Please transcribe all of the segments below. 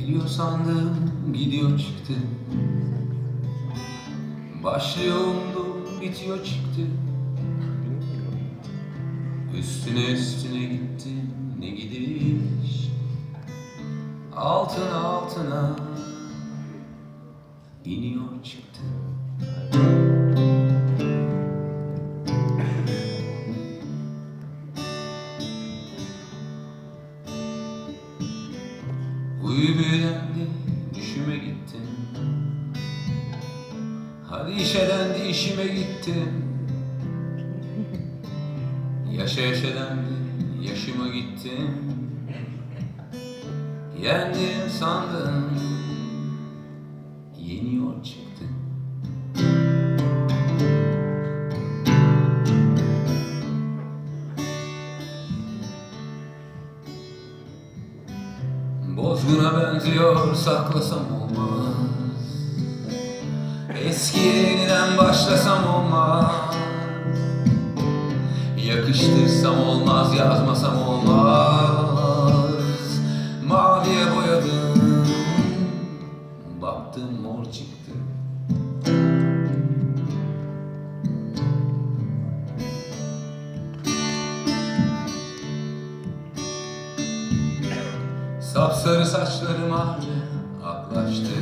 Geliyor sandım gidiyor çıktı. Başlıyor umdum bitiyor çıktı. Üstüne üstüne gitti ne gidiş? Altına altına iniyor çıktı Uyu büyülendi düşüme gittim Hadi işelendi işime gittim Yaşa dendi yaşıma gittim Yendim sandım Yeniyor çıktı Bozguna benziyor saklasam olmaz. Eski yeniden başlasam olmaz. Yakıştırsam olmaz yazmasam olmaz Sapsarı saçlarım ağrı aklaştı.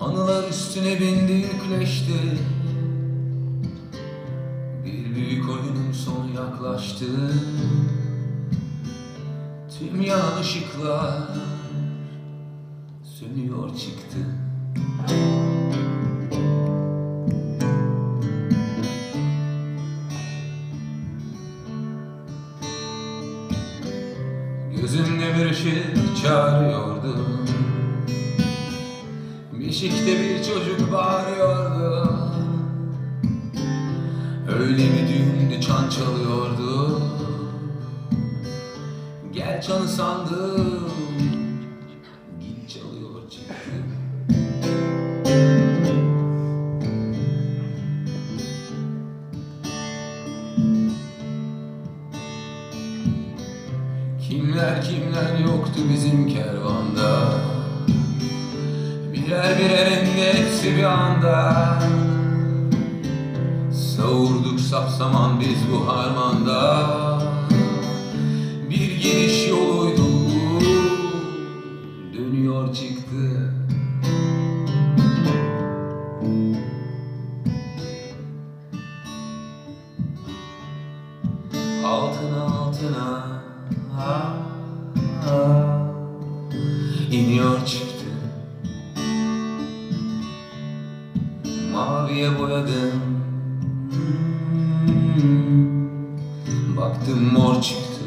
Anılar üstüne bindi yükleşti. Bir büyük oyunun sonu yaklaştı. Tüm yanan ışıklar sönüyor çıktı Gözümde bir ışık çağırıyordu. Beşikte bir çocuk bağırıyordu. Öyle bir düğünde çan çalıyordu. Gel çanı sandım Kimler kimler yoktu bizim kervanda? Birer birer indi hepsi bir anda. Savurduk sapsaman biz bu harmanda. Bir gidiş iniyor çıktı Maviye boyadım. Baktım mor çıktı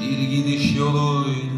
Bir gidiş yoluydu oh,